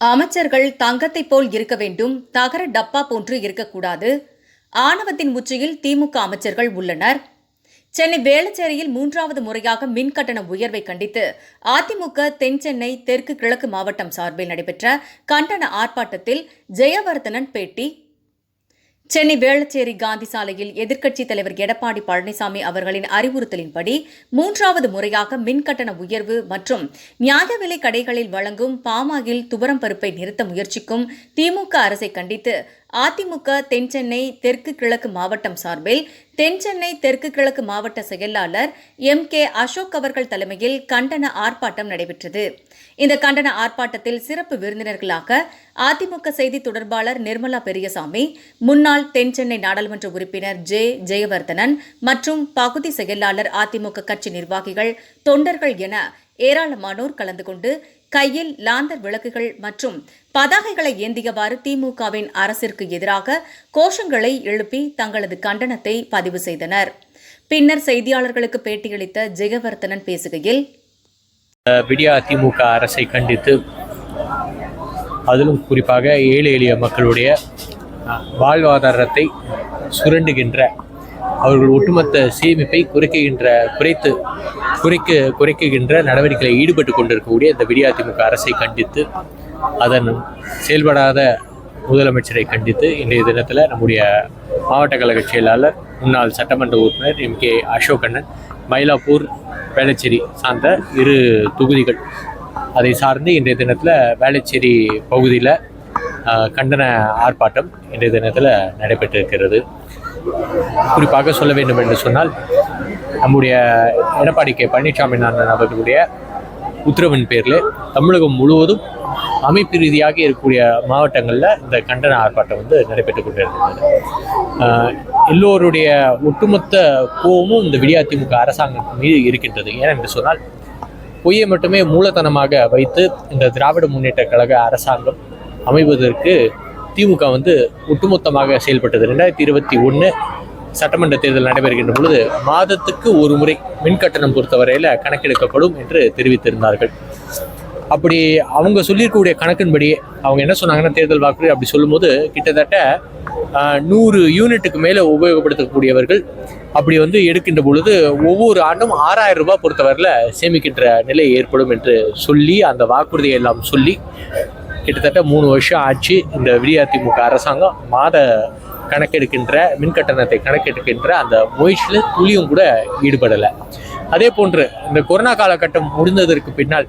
அமைச்சர்கள் தங்கத்தைப் போல் இருக்க வேண்டும் தகர டப்பா போன்று இருக்கக்கூடாது. ஆணவத்தின் உச்சியில் திமுக அமைச்சர்கள் உள்ளனர். சென்னை வேளச்சேரியில் மூன்றாவது முறையாக மின் கட்டண உயர்வை கண்டித்து அதிமுக தென் சென்னை தெற்கு கிழக்கு மாவட்டம் சார்பில் நடைபெற்ற கண்டன ஆர்ப்பாட்டத்தில் ஜெயவர்தனன் பேட்டி சென்னை வேளச்சேரி காந்தி சாலையில் எதிர்க்கட்சித் தலைவர் எடப்பாடி பழனிசாமி அவர்களின் அறிவுறுத்தலின்படி மூன்றாவது முறையாக மின் கட்டண உயர்வு மற்றும் நியாய விலை கடைகளில் வழங்கும் பாமாயில் துவரம் பருப்பை நிறுத்த முயற்சிக்கும் திமுக அரசை கண்டித்து அதிமுக தென்சென்னை தெற்கு கிழக்கு மாவட்டம் சார்பில் தென்சென்னை தெற்கு கிழக்கு மாவட்ட செயலாளர் எம் கே அசோக் அவர்கள் தலைமையில் கண்டன ஆர்ப்பாட்டம் நடைபெற்றது. இந்த கண்டன ஆர்ப்பாட்டத்தில் சிறப்பு விருந்தினர்களாக அதிமுக செய்தி தொடர்பாளர் நிர்மலா பெரியசாமி முன்னாள் தென்சென்னை நாடாளுமன்ற உறுப்பினர் ஜே ஜெயவர்தனன் மற்றும் பகுதி செயலாளர் அதிமுக கட்சி நிர்வாகிகள் தொண்டர்கள் என ஏராளமானோர் கலந்து கொண்டு கையில் லாந்தர் விளக்குகள் மற்றும் பதாகைகளை ஏந்தியவாறு திமுகவின் அரசிற்கு எதிராக கோஷங்களை எழுப்பி தங்களது கண்டனத்தை பதிவு செய்தனர். பின்னர் செய்தியாளர்களுக்கு பேட்டியளித்த ஜெகவர்த்தனன் பேசுகையில் விடியா திமுக அரசை கண்டித்து அதிலும் குறிப்பாக ஏழை எளிய மக்களுடைய வாழ்வாதாரத்தை சுரண்டுகின்ற அவர்கள் ஒட்டுமொத்த சேமிப்பை குறைக்குகின்ற குறைத்து குறைக்க குறைக்குகின்ற நடவடிக்கையில் ஈடுபட்டு கொண்டிருக்கக்கூடிய இந்த விடியாதிமுக அரசை கண்டித்து அதன் செயல்படாத முதலமைச்சரை கண்டித்து இன்றைய தினத்தில் நம்முடைய மாவட்ட கழக செயலாளர் முன்னாள் சட்டமன்ற உறுப்பினர் எம். கே. அசோகண்ணன் மயிலாப்பூர் வேளச்சேரி சார்ந்த இரு தொகுதிகள். அதை சார்ந்து இன்றைய தினத்தில் வேளச்சேரி பகுதியில் கண்டன ஆர்ப்பாட்டம் இன்றைய தினத்தில் நடைபெற்றிருக்கிறது. குறிப்பாக சொல்ல வேண்டும் என்று சொன்னால் நம்முடைய எடப்பாடி கே. பழனிசாமி அண்ணன் அவர்களுடைய உத்தரவின் பேரில் தமிழகம் முழுவதும் அமைப்பு ரீதியாக இருக்கக்கூடிய மாவட்டங்களில் இந்த கண்டன ஆர்ப்பாட்டம் வந்து நடைபெற்று கொண்டிருந்தது எல்லோருடைய ஒட்டுமொத்த கோபமும் இந்த விடியா திமுக அரசாங்கம் மீது இருக்கின்றது. ஏனென்று சொன்னால் பொய்யை மட்டுமே மூலதனமாக வைத்து இந்த திராவிட முன்னேற்ற கழக அரசாங்கம் அமைவதற்கு திமுக வந்து ஒட்டுமொத்தமாக செயல்பட்டது. ரெண்டாயிரத்தி இருபத்தி ஒன்று சட்டமன்ற தேர்தல் நடைபெறுகின்ற பொழுது மாதத்துக்கு ஒரு முறை மின் கட்டணம் பொறுத்தவரையில் கணக்கெடுக்கப்படும் என்று தெரிவித்திருந்தார்கள். அப்படி அவங்க சொல்லியிருக்கக்கூடிய கணக்கின்படி அவங்க என்ன சொன்னாங்கன்னா தேர்தல் வாக்குறுதி அப்படி சொல்லும்போது கிட்டத்தட்ட நூறு யூனிட்டுக்கு மேலே உபயோகப்படுத்தக்கூடியவர்கள் அப்படி வந்து எடுக்கின்ற பொழுது ஒவ்வொரு ஆண்டும் ஆறாயிரம் ரூபாய் பொறுத்தவரையில் சேமிக்கின்ற நிலை ஏற்படும் என்று சொல்லி அந்த வாக்குறுதியை எல்லாம் சொல்லி கிட்டத்தட்ட மூணு வருஷம் ஆச்சு இந்த விடியாதிமுக அரசாங்கம் மாத கணக்கெடுக்கின்ற மின் கட்டணத்தை கணக்கெடுக்கின்ற அந்த முயற்சியில் துளியும் கூட ஈடுபடலை. அதே போன்று இந்த கொரோனா காலகட்டம் முடிந்ததற்கு பின்னால்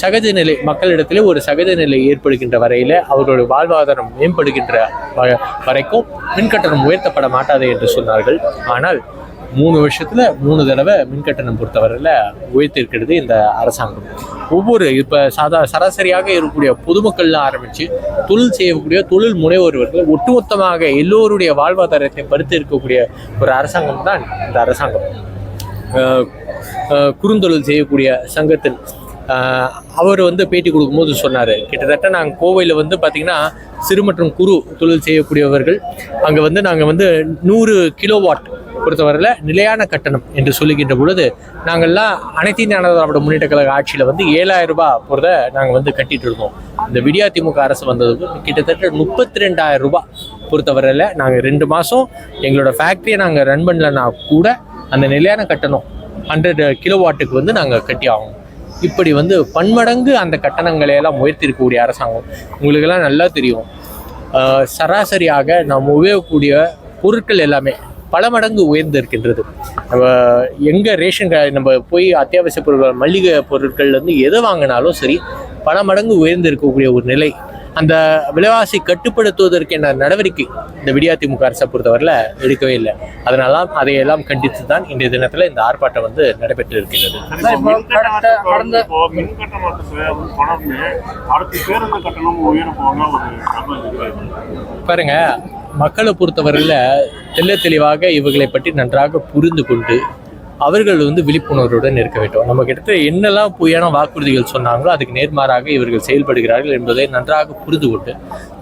சகஜ நிலை மக்களிடத்திலே ஒரு சகஜ நிலை ஏற்படுகின்ற வரையில் அவர்களுடைய வாழ்வாதாரம் மேம்படுகின்ற வ- வரைக்கும் மின் கட்டணம் உயர்த்தப்பட மாட்டாது என்று சொன்னார்கள். ஆனால் மூணு வருஷத்தில் மூணு தடவை மின் கட்டணம் உயர்த்திருக்கிறது இந்த அரசாங்கம். ஒவ்வொரு இப்போ சாதா சராசரியாக இருக்கக்கூடிய பொதுமக்கள்ல ஆரம்பித்து தொழில் செய்யக்கூடிய தொழில் முனைவோர்கள் ஒட்டுமொத்தமாக எல்லோருடைய வாழ்வாதாரத்தை படுத்தி இருக்கக்கூடிய ஒரு அரசாங்கம் தான் இந்த அரசாங்கம். குறுந்தொழில் செய்யக்கூடிய சங்கத்தின் அவர் வந்து பேட்டி கொடுக்கும்போது சொன்னார். கிட்டத்தட்ட நாங்கள் கோவையில் வந்து பார்த்திங்கன்னா சிறு மற்றும் குறு தொழில் செய்யக்கூடியவர்கள். அங்கே வந்து நாங்கள் வந்து நூறு கிலோவாட் பொறுத்தவரையில் நிலையான கட்டணம் என்று சொல்லுகின்ற பொழுது நாங்கள்லாம் அனைத்து இந்திய திராவிட முன்னேற்ற கழக ஆட்சியில் வந்து ஏழாயிரம் ரூபாய் பொறுத்த நாங்கள் வந்து கட்டிட்டு இருக்கோம். இந்த விடியா திமுக அரசு வந்ததுக்கு கிட்டத்தட்ட முப்பத்தி ரெண்டாயிரம் ரூபாய் பொறுத்தவரையில் நாங்கள் ரெண்டு மாதம் எங்களோட ஃபேக்ட்ரியை நாங்கள் ரன் பண்ணலன்னா கூட அந்த நிலையான கட்டணம் ஹண்ட்ரட் கிலோவாட்டுக்கு வந்து நாங்கள் கட்டி ஆகணும். இப்படி வந்து பன்மடங்கு அந்த கட்டணங்களை எல்லாம் உயர்த்திருக்கக்கூடிய அரசாங்கம். உங்களுக்கெல்லாம் நல்லா தெரியும். சராசரியாக நாம் உபயோகக்கூடிய பொருட்கள் எல்லாமே பல மடங்கு உயர்ந்து இருக்கின்றது நம்ம எங்கே ரேஷன் நம்ம போய் அத்தியாவசிய பொருட்கள் மளிகை பொருட்கள்லேருந்து எதை வாங்கினாலும் சரி பல மடங்கு உயர்ந்து இருக்கக்கூடிய ஒரு நிலை. அந்த விலைவாசி கட்டுப்படுத்துவதற்கான நடவடிக்கை? இந்த விடியாதிமுக அரசை பொறுத்தவரையில் எடுக்கவே இல்லை. அதனால தான் அதையெல்லாம் கண்டித்து தான் இன்றைய தினத்தில் இந்த ஆர்ப்பாட்டம் வந்து நடைபெற்று இருக்கின்றது கடந்த மின் கட்டணத்துக்கு தொடர்ந்து அடுத்து பேருந்து கட்டணம் உயர போனா ஒரு தகவல் இருக்கு. பாருங்க மக்களை பொறுத்தவரையில் தெல்ல தெளிவாக இவர்களை பற்றி நன்றாக புரிந்து கொண்டு அவர்கள் வந்து விழிப்புணர்வுடன் இருக்க வேண்டும். நம்ம கிட்ட என்னெல்லாம் பொய்யான வாக்குறுதிகள் சொன்னாங்களோ அதுக்கு நேர்மாறாக இவர்கள் செயல்படுகிறார்கள் என்பதை நன்றாக புரிந்து கொண்டு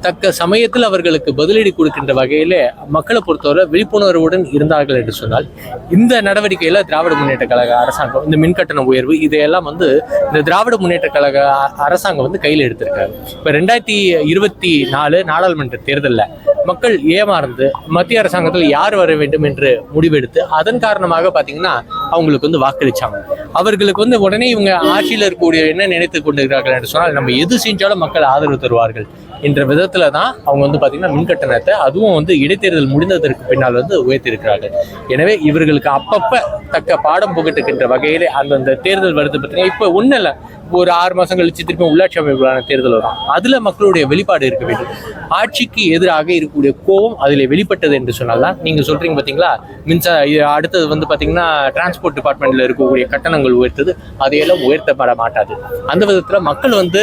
தக்க சமயத்தில் அவர்களுக்கு பதிலடி கொடுக்கின்ற வகையிலே மக்களை பொறுத்தவரை விழிப்புணர்வுடன் இருந்தார்கள் என்று சொன்னால் இந்த நடவடிக்கையில் திராவிட முன்னேற்ற கழக அரசாங்கம் இந்த மின்கட்டண உயர்வு இதையெல்லாம் வந்து இந்த திராவிட முன்னேற்ற கழக அரசாங்கம் வந்து கையில் எடுத்திருக்காரு இப்போ ரெண்டாயிரத்தி இருபத்தி நாலு நாடாளுமன்ற தேர்தலில் மக்கள் ஏமாறந்து மத்திய அரசாங்கத்தில் யார் வர வேண்டும் என்று முடிவெடுத்து அதன் காரணமாக பார்த்தீங்கன்னா அவங்களுக்கு வந்து வாக்களிச்சாங்க. அவர்களுக்கு வந்து உடனே இவங்க ஆட்சியில் இருக்கக்கூடிய என்ன நினைத்து கொண்டிருக்கிறார்கள் என்று சொன்னால் நம்ம எது செஞ்சாலும் மக்கள் ஆதரவு தருவார்கள் என்ற விதத்தில் தான் அவங்க வந்து பார்த்தீங்கன்னா மின் கட்டணத்தை அதுவும் வந்து இடைத்தேர்தல் முடிந்ததற்கு பின்னால் வந்து உயர்த்தியிருக்கிறார்கள். எனவே இவர்களுக்கு அப்பப்போ தக்க பாடம் புகட்டுகின்ற வகையிலே அந்தந்த தேர்தல் வருது பார்த்தீங்கன்னா இப்போ ஒன்றும் இல்லை. ஒரு ஆறு மாதம் கழிச்சு திருப்பி உள்ளாட்சி அமைப்புகளான தேர்தல் வரும். அதில் மக்களுடைய வெளிப்பாடு இருக்க வேண்டும். ஆட்சிக்கு எதிராக இருக்கக்கூடிய கோபம் அதில் வெளிப்பட்டது என்று சொன்னால் தான் நீங்கள் சொல்கிறீங்க பார்த்தீங்களா மின்சார அடுத்தது வந்து பார்த்தீங்கன்னா டிரான்ஸ்போர்ட் டிபார்ட்மெண்ட்டில் இருக்கக்கூடிய கட்டணங்கள் உயர்த்தது அதையெல்லாம் உயர்த்தப்பட மாட்டாது. அந்த விதத்தில் மக்கள் வந்து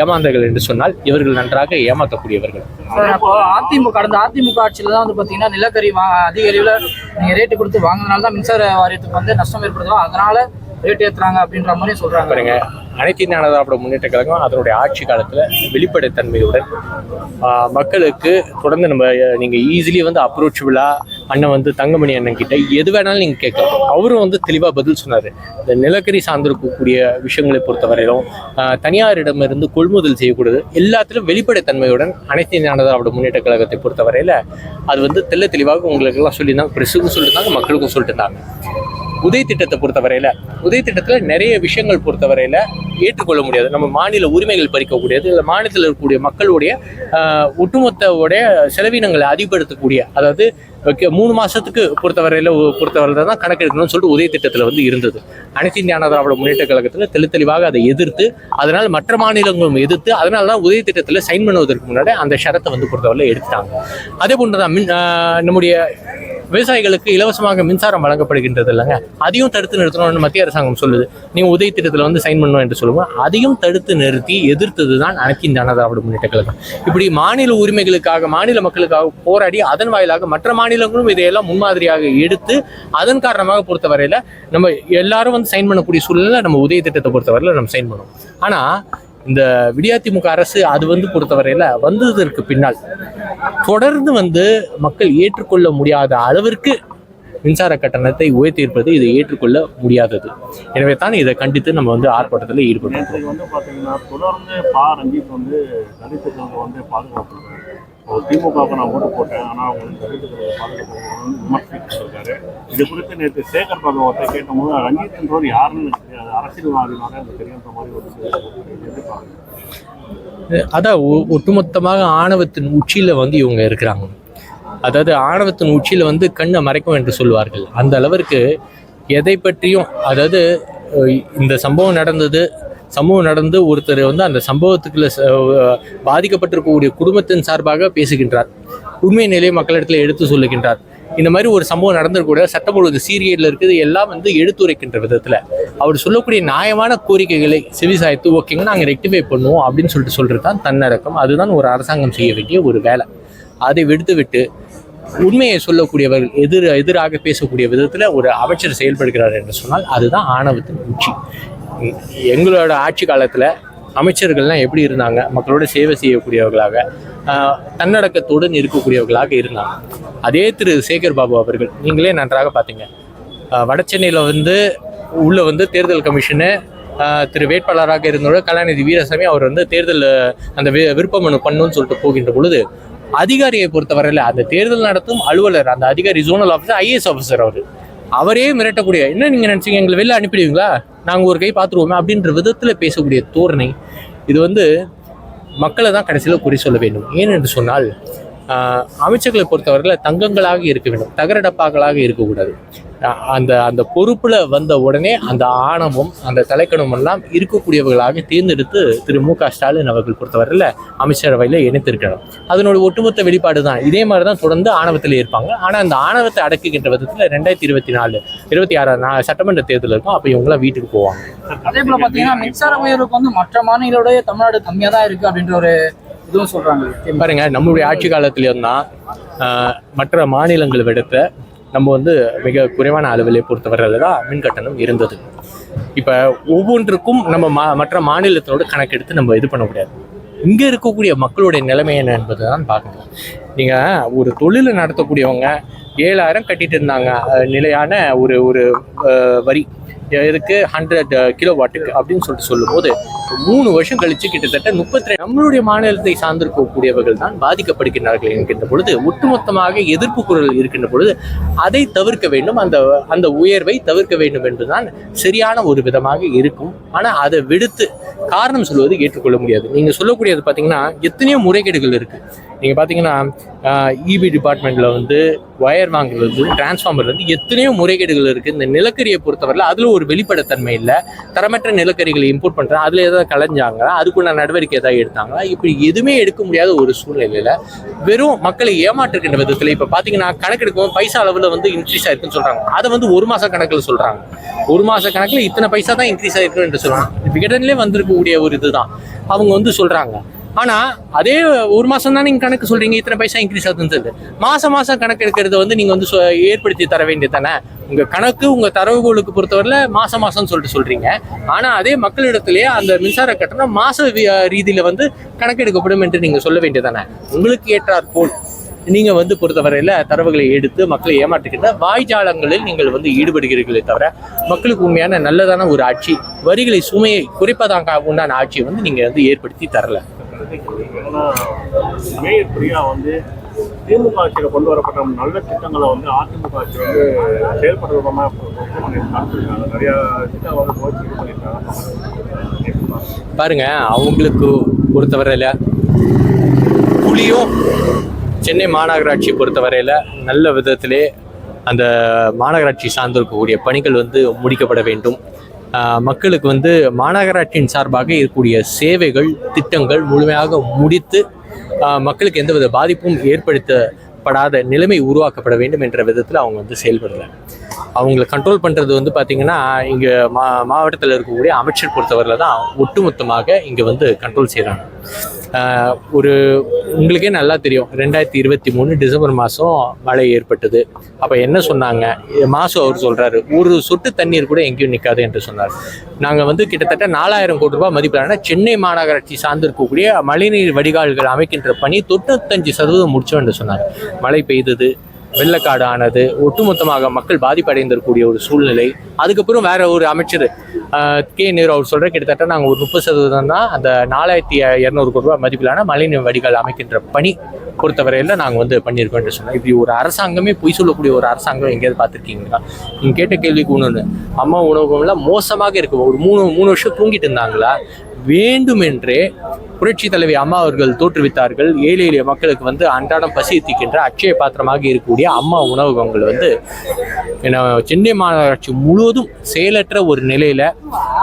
ஏமாந்தர்கள் என்று சொன்னால் இவர்கள் நன்றாக ஏமாற்றக்கூடியவர்கள். சார் அதிமுக கடந்த அதிமுக ஆட்சியில் தான் வந்து பார்த்தீங்கன்னா நிலக்கரி வா அதிக அளவில் நீங்கள் ரேட்டு கொடுத்து வாங்கினால்தான் மின்சார வாரியத்துக்கு வந்து நஷ்டம் ஏற்படுத்துவோம் அதனால ரேட் ஏற்றுறாங்க அப்படின்ற மாதிரி சொல்றாங்க. பாருங்க அனைத்து இந்திய அண்ணா முன்னேற்ற கழகம் அதனுடைய ஆட்சி காலத்தில் வெளிப்படைத்தன்மையுடன் மக்களுக்கு தொடர்ந்து நம்ம நீங்கள் ஈஸிலி வந்து அப்ரோச்சபிளாக அண்ணன் வந்து தங்கமணி அண்ணன் கிட்ட எது வேணாலும் நீங்கள் கேட்கலாம். அவரும் வந்து தெளிவாக பதில் சொன்னார். இந்த நிலக்கரி சார்ந்திருக்கக்கூடிய விஷயங்களை பொறுத்தவரையிலும் தனியாரிடமிருந்து கொள்முதல் செய்யக்கூடாது. எல்லாத்திலும் வெளிப்படைத்தன்மையுடன் அனைத்து இந்திய அண்ணா முன்னேற்ற கழகத்தை பொறுத்தவரையில் அது வந்து தெள்ள தெளிவாக உங்களுக்கு எல்லாம் சொல்லியிருந்தாங்க. சொல்லிட்டு சொல்லியிருந்தாங்க மக்களுக்கும் சொல்லிட்டு இருந்தாங்க உதய திட்டத்தை பொறுத்தவரையில உதய திட்டத்தில் நிறைய விஷயங்கள் பொறுத்தவரையில ஏற்றுக்கொள்ள முடியாது. நம்ம மாநில உரிமைகள் பறிக்கக்கூடியது இல்லை மாநிலத்தில் இருக்கக்கூடிய மக்களுடைய ஒட்டுமொத்தவுடைய ஒட்டுமொத்த உடைய செலவினங்களை அதிகப்படுத்தக்கூடிய அதாவது மூணு மாசத்துக்கு பொறுத்தவரையில ஒ- பொறுத்தவரையில தான் கணக்கெடுக்கணும்னு சொல்லிட்டு உதய திட்டத்தில் வந்து இருந்தது. அனைத்து இந்திய திராவிட முன்னேற்ற கழகத்தில் தெளித்தெளிவாக அதை எதிர்த்து அதனால் மற்ற மாநிலங்களும் எதிர்த்து அதனால தான் உதய திட்டத்தில் சைன் பண்ணுவதற்கு முன்னாடி அந்த ஷரத்தை வந்து பொறுத்தவரையில் எடுத்துட்டாங்க. அதே போன்று தான் மின் நம்முடைய விவசாயிகளுக்கு இலவசமாக மின்சாரம் வழங்கப்படுகின்றது இல்லைங்க அதையும் தடுத்து நிறுத்தணும்னு மத்திய அரசாங்கம் சொல்லுது. நீங்க உதய திட்டத்தில் வந்து சைன் பண்ணணும் என்று சொல்லுவோம் அதையும் தடுத்து நிறுத்தி எதிர்த்தது தான் அனைத்து இந்த திராவிட முன்னேற்ற கழகம். இப்படி மாநில உரிமைகளுக்காக மாநில மக்களுக்காக போராடி அதன் வாயிலாக மற்ற மாநிலங்களும் இதையெல்லாம் முன்மாதிரியாக எடுத்து அதன் காரணமாக பொறுத்தவரையில நம்ம எல்லாரும் வந்து சைன் பண்ணக்கூடிய சூழ்நிலை நம்ம உதய திட்டத்தை பொறுத்தவரையில நம்ம சைன் பண்ணுவோம் ஆனா இந்த விடியாதிமுக அரசு அது வந்து பொறுத்தவரையில் வந்ததற்கு பின்னால் தொடர்ந்து வந்து மக்கள் ஏற்றுக்கொள்ள முடியாத அளவிற்கு மின்சார கட்டணத்தை உயர்த்தியிருப்பது இதை ஏற்றுக்கொள்ள முடியாதது. எனவே தான் இதை கண்டித்து நம்ம வந்து ஆர்ப்பாட்டத்தில் ஈடுபட்டு வந்து பார்த்தீங்கன்னா தொடர்ந்து பா ரஞ்சித் வந்து தலித்துக்களுக்கு வந்து பாதுகாப்பு ஒரு திமுகவுக்கு நான் ஓட்டு போட்டேன் ஆனால் அவங்க தலித்துக்களுக்கு பாதுகாப்பு கொடுக்கணும்னு இது குறித்து நேற்று சேகர் பாகவத்தை கேட்டபோது ரஞ்சித் என்றவர் யாருன்னு எனக்கு தெரியாது. அரசியல்வாதினால எனக்கு தெரியுன்ற மாதிரி ஒரு எதிர்பார்க்குறேன். அதான் ஒட்டுமொத்தமாக ஆணவத்தின் உச்சியில் வந்து இவங்க இருக்கிறாங்க. அதாவது ஆணவத்தின் உச்சியில் வந்து கண்ணை மறைக்கும் என்று சொல்லுவார்கள் அந்த அளவிற்கு எதை பற்றியும் அதாவது இந்த சம்பவம் நடந்தது சம்பவம் நடந்து ஒருத்தர் வந்து அந்த சம்பவத்துக்குள்ள பாதிக்கப்பட்டிருக்கக்கூடிய குடும்பத்தின் சார்பாக பேசுகின்றார். உண்மை நிலையை மக்களிடத்தில் எடுத்து சொல்லுகின்றார். இந்த மாதிரி ஒரு சம்பவம் நடந்திருக்கூட சட்டம் ஒழுங்கு சீரியலில் இருக்குது எல்லாம் வந்து எடுத்துரைக்கின்ற விதத்தில். அவர் சொல்லக்கூடிய நியாயமான கோரிக்கைகளை செவிசாய்த்து ஓகேங்க நாங்கள் ரெக்டிஃபை பண்ணுவோம் அப்படின்னு சொல்லிட்டு சொல்கிறது தான் தன்னடக்கம். அதுதான் ஒரு அரசாங்கம் செய்ய வேண்டிய ஒரு வேலை. அதை விடுத்துவிட்டு உண்மையை சொல்லக்கூடியவர்கள் எதிர் எதிராக பேசக்கூடிய விதத்தில் ஒரு அமைச்சர் செயல்படுகிறார் என்று சொன்னால் அதுதான் ஆணவத்தின் உச்சி. எங்களோட ஆட்சி காலத்தில் அமைச்சர்கள்லாம் எப்படி இருந்தாங்க? மக்களோட சேவை செய்யக்கூடியவர்களாக தன்னடக்கத்துடன் இருக்கக்கூடியவர்களாக இருந்தாங்க. அதே திரு சேகர் பாபு அவர்கள் நீங்களே நன்றாக பார்த்தீங்க. வடச்சென்னையில் வட சென்னையில் வந்து உள்ளே வந்து தேர்தல் கமிஷனு திரு வேட்பாளராக இருந்தோட கலாநிதி வீரசாமி அவர் வந்து தேர்தல் அந்த வி- விருப்ப மனு சொல்லிட்டு போகின்ற பொழுது அதிகாரியை பொறுத்தவரையில் அந்த தேர்தல் நடத்தும் அலுவலர் அந்த அதிகாரி ஜோனல் ஆஃபீஸர் ஐஏஎஸ் ஆஃபீஸர் அவர். அவரே மிரட்டக்கூடிய என்ன நீங்கள் நினச்சிங்க? எங்களை வெளில அனுப்பிடுவீங்களா? நாங்கள் ஒரு கை பார்த்துருவோமே அப்படின்ற விதத்தில் பேசக்கூடிய தோரணை இது வந்து மக்களை தான் கடைசியில் குறி சொல்ல வேண்டும். ஏனென்று சொன்னால் ஆஹ், அமைச்சர்களை பொறுத்தவரையில் தங்கங்களாக இருக்க வேண்டும். தகர டப்பாக்களாக இருக்கக்கூடாது. அந்த அந்த பொறுப்புல வந்த உடனே அந்த ஆணவம் அந்த தலைக்கணம் எல்லாம் இருக்கக்கூடியவர்களாக தேர்ந்தெடுத்து திரு மு க ஸ்டாலின் அவர்கள் பொறுத்தவரையில் அமைச்சரவையில் இணைத்திருக்கணும். அதனுடைய ஒட்டுமொத்த வெளிப்பாடு தான் இதே மாதிரி தான் தொடர்ந்து ஆணவத்தில் இருப்பாங்க. ஆனால் அந்த ஆணவத்தை அடக்குகின்ற விதத்தில் ரெண்டாயிரத்தி இருபத்தி நாலு இருபத்தி ஆறாம் சட்டமன்ற தேர்தல் இருக்கும். அப்போ இவங்களாம் வீட்டுக்கு போவாங்க. அதே போல பாத்தீங்கன்னா மின்சார உயர்வுக்கு வந்து மற்ற மாநிலோட தமிழ்நாடு கம்மியா தான் இருக்கு அப்படின்ற ஒரு இதுவும் சொல்றாங்க. பாருங்க நம்மளுடைய ஆட்சி காலத்திலேயும் தான் மற்ற மாநிலங்களை விடத்த நம்ம வந்து மிக குறைவான அளவிலே பொறுத்தவரையில் தான் மின் கட்டணம் இருந்தது. இப்போ ஒவ்வொன்றுக்கும் நம்ம மா மற்ற மாநிலத்தோடு கணக்கெடுத்து நம்ம இது பண்ண முடியாது. இங்கே இருக்கக்கூடிய மக்களுடைய நிலைமை என்ன என்பது தான் பார்க்கணும். நீங்கள் ஒரு தொழிலை நடத்தக்கூடியவங்க ஏழாயிரம் கட்டிட்டு இருந்தாங்க நிலையான ஒரு ஒரு வரி. இதுக்கு ஹண்ட்ரட் கிலோ வாட்டுக்கு அப்படின்னு சொல்லிட்டு சொல்லும்போது மூணு வருஷம் கழிச்சு கிட்டத்தட்ட முப்பத்தி நம்மளுடைய மாநிலத்தை சார்ந்திருக்கக்கூடியவர்கள் தான் பாதிக்கப்படுகின்றார்கள் என்கின்ற பொழுது ஒட்டுமொத்தமாக எதிர்ப்பு குரல் இருக்கின்ற பொழுது அதை தவிர்க்க வேண்டும். அந்த அந்த உயர்வை தவிர்க்க வேண்டும் என்றுதான் சரியான ஒரு விதமாக இருக்கும். ஆனால் அதை விடுத்து காரணம் சொல்வது ஏற்றுக்கொள்ள முடியாது. நீங்கள் சொல்லக்கூடியது பார்த்தீங்கன்னா எத்தனையோ முறைகேடுகள் இருக்குது நீங்கள் பார்த்தீங்கன்னா இபி டிபார்ட்மெண்ட்ல வந்து ஒயர் வாங்குறது டிரான்ஸ்ஃபார்மர்லேருந்து எத்தனையோ முறைகேடுகள் இருக்குது இந்த நிலக்கரியை பொறுத்தவரையில் அதில் ஒரு வெளிப்படைத்தன்மை இல்லை. தரமற்ற நிலக்கரிகளை இம்போர்ட் பண்றாங்க அதுல ஏதாவது கலைஞ்சாங்க அதுக்குள்ள நடவடிக்கை ஏதாவது எடுத்தாங்களா? இப்படி எதுவுமே எடுக்க முடியாத ஒரு சூழ்நிலையில வெறும் மக்களை ஏமாற்றுகின்ற விதத்தில் இப்ப பார்த்தீங்கன்னா கணக்கெடுக்கும் பைசா அளவில் வந்து இன்க்ரீஸ் ஆயிருக்குன்னு சொல்றாங்க. அதை வந்து ஒரு மாச கணக்கில் சொல்றாங்க. ஒரு மாச கணக்கில் இத்தனை பைசா தான் இன்க்ரீஸ் ஆயிருக்குன்னு என்று சொல்றாங்க விகடன்லேயே வந்திருக்கக்கூடிய ஒரு இதுதான். அவங்க வந்து சொல்றாங்க. ஆனால் அதே ஒரு மாதம் தான் நீங்கள் கணக்கு சொல்கிறீங்க இத்தனை பைசா இன்க்ரீஸ் ஆகுதுன்னு சொல்லிட்டு. மாதம் மாதம் கணக்கு எடுக்கிறத வந்து நீங்கள் வந்து சொ- ஏற்படுத்தி தர வேண்டியது தானே உங்கள் கணக்கு உங்கள் தரவுகளுக்கு பொறுத்தவரையில் மாதம் மாதம்னு சொல்லிட்டு சொல்கிறீங்க ஆனால் அதே மக்களிடத்திலேயே அந்த மின்சார கட்டணம் மாத ரீதியில் வந்து கணக்கெடுக்கப்படும் என்று நீங்கள் சொல்ல வேண்டியதானே உங்களுக்கு ஏற்றாற் போல் நீங்கள் வந்து பொறுத்தவரையில தரவுகளை எடுத்து மக்களை ஏமாற்றுகின்ற வாய்ஜாலங்களில் நீங்கள் வந்து ஈடுபடுகிறீர்களே தவிர மக்களுக்கு உண்மையான நல்லதான ஒரு ஆட்சி வரிகளை சுமையை குறைப்பதாக உண்டான ஆட்சியை வந்து நீங்கள் வந்து ஏற்படுத்தி தரல. ஏன்னா மேயர் பிரியா வந்து திமுக ஆட்சியில் கொண்டு வரப்பட்ட நல்ல திட்டங்களை வந்து அதிமுக ஆட்சி வந்து செயல்படுற விதமாக காமிச்சிருக்காங்க நிறையா திட்டம் வந்து போச்சு இது பண்ணியிருக்காங்க பாருங்க அவங்களுக்கு பொறுத்தவரையில் புலியும் சென்னை மாநகராட்சி பொறுத்தவரையில் நல்ல விதத்திலே அந்த மாநகராட்சி சார்ந்திருக்கக்கூடிய பணிகள் வந்து முடிக்கப்பட வேண்டும். மக்களுக்கு வந்து மாநகராட்சியின் சார்பாக இருக்கக்கூடிய சேவைகள் திட்டங்கள் முழுமையாக முடித்து மக்களுக்கு எந்தவித பாதிப்பும் ஏற்படுத்தப்படாத நிலைமை உருவாக்கப்பட வேண்டும் என்ற விதத்தில் அவங்க வந்து செயல்படுறாங்க. அவங்களை கண்ட்ரோல் பண்ணுறது வந்து பார்த்திங்கன்னா இங்கே மா மாவட்டத்தில் இருக்கக்கூடிய அமைச்சர் பொறுத்தவரையில் தான் ஒட்டுமொத்தமாக இங்கே வந்து கண்ட்ரோல் செய்கிறாங்க ஒரு உங்களுக்கே நல்லா தெரியும் ரெண்டாயிரத்தி இருபத்தி மூணு டிசம்பர் மாதம் மழை ஏற்பட்டது. அப்போ என்ன சொன்னாங்க? மாசு அவர் சொல்கிறாரு ஒரு சொட்டு தண்ணீர் கூட எங்கேயும் நிற்காது என்று சொன்னார். நாங்கள் வந்து கிட்டத்தட்ட நாலாயிரம் கோடி ரூபாய் மதிப்பிலான சென்னை மாநகராட்சி சார்ந்திருக்கக்கூடிய மழைநீர் வடிகால்கள் அமைக்கின்ற பணி தொண்ணூத்தஞ்சு சதவீதம் முடிச்சோம் என்று சொன்னார். மழை பெய்தது வெள்ளக்காடு ஆனது ஒட்டுமொத்தமாக மக்கள் பாதிப்படைந்திருக்கக்கூடிய ஒரு சூழ்நிலை. அதுக்கப்புறம் வேற ஒரு அமைச்சர் கே நேரு அவர் சொல்கிற கிட்டத்தட்ட நாங்கள் ஒரு முப்பது சதவீதம் தான் அந்த நாலாயிரத்தி இரநூறு கோடி ரூபாய் மதிப்பிலான மழைநீர் வடிகால் அமைக்கின்ற பணி பொறுத்தவரையில் நாங்கள் வந்து பண்ணியிருக்கோம் என்று சொன்னோம். இப்படி ஒரு அரசாங்கமே பொய் சொல்லக்கூடிய ஒரு அரசாங்கம் எங்கேயாவது பார்த்துருக்கீங்களா? நீங்கள் கேட்ட கேள்விக்கு ஒன்று அம்மா உணவகம்லாம் மோசமாக இருக்கு. ஒரு மூணு மூணு வருஷம் தூங்கிட்டு இருந்தாங்களா? வேண்டுமென்றே புரட்சி தலைவி அம்மா அவர்கள் தோற்றுவித்தார்கள். ஏழை எளிய மக்களுக்கு வந்து அன்றாடம் பசி தீக்கின்ற அட்சய பாத்திரமாக இருக்கக்கூடிய அம்மா உணவகங்கள் வந்து என்ன, சென்னை மாநகராட்சி முழுவதும் செயலற்ற ஒரு நிலையில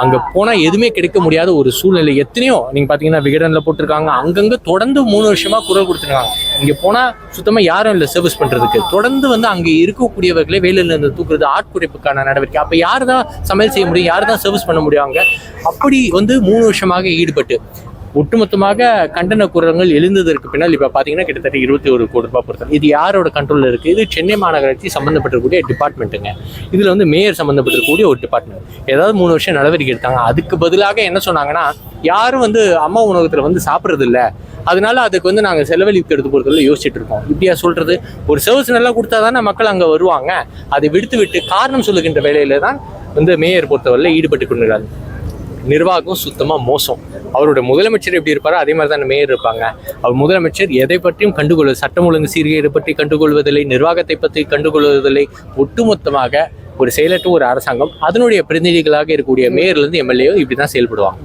அங்க போனா எதுவுமே கிடைக்க முடியாத ஒரு சூழ்நிலை. எத்தனையோ நீங்க பாத்தீங்கன்னா விகடன்ல போட்டிருக்காங்க. அங்கங்க தொடர்ந்து மூணு வருஷமா குரல் கொடுத்துருக்காங்க. இங்க போனா சுத்தமா யாரும் இல்லை சர்வீஸ் பண்றதுக்கு. தொடர்ந்து வந்து அங்க இருக்கக்கூடியவர்களே வேலையில இருந்து தூக்குறது ஆட்குறைப்புக்கான நடவடிக்கை. அப்ப யார் தான் சமையல் செய்ய முடியும்? யார் தான் சர்வீஸ் பண்ண முடியும் அங்கே? அப்படி வந்து மூணு வருஷம் கண்டனமாக ஈடுபட்டு ஒட்டுமொத்தமாக கண்டன குரல்கள் எழுந்ததற்கு பின்னால் இப்போ பார்த்தீங்கன்னா கிட்டத்தட்ட இருபத்தி ஒரு கோடி ரூபாய் இது யாரோட கண்ட்ரோலில் இருக்குது இது சென்னை மாநகராட்சி சம்மந்தப்பட்டிருக்கக்கூடிய டிபார்ட்மெண்ட்டுங்க இதில் வந்து மேயர் சம்மந்தப்பட்டிருக்கக்கூடிய ஒரு டிபார்ட்மெண்ட் ஏதாவது மூணு வருஷம் நடவடிக்கை எடுத்தாங்க. அதுக்கு பதிலாக என்ன சொன்னாங்கன்னா யாரும் வந்து அம்மா உணவகத்தில் வந்து சாப்பிட்றது இல்ல. அதனால அதுக்கு வந்து நாங்கள் செலவழிக்கிறது பொறுத்தவரை யோசிச்சுட்டு இருக்கோம். இப்படியா சொல்றது? ஒரு சர்வீஸ் நல்லா கொடுத்தா தானே மக்கள் அங்கே வருவாங்க. அதை விடுத்து விட்டு காரணம் சொல்லுகின்ற வேலையில தான் வந்து மேயர் பொறுத்தவரையில் ஈடுபட்டு கொண்டிருக்காரு நிர்வாகம் சுத்தமாக மோசம். அவரோட முதலமைச்சர் எப்படி இருப்பாரோ அதே மாதிரி தான் மேயர் இருப்பாங்க. அவர் முதலமைச்சர் எதை பற்றியும் கண்டுகொள்வது சட்டம் ஒழுங்கு சீர்கேடு பற்றி கண்டுகொள்வதில்லை நிர்வாகத்தை பற்றி கண்டுகொள்வதில்லை. ஒட்டுமொத்தமாக ஒரு செயலற்ற ஒரு அரசாங்கம் அதனுடைய பிரதிநிதிகளாக இருக்கக்கூடிய மேயர்லேருந்து எம்எல்ஏ இப்படி தான் செயல்படுவாங்க.